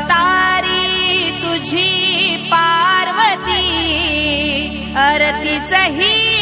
अवतारी तुझी पार्वती अरतीचही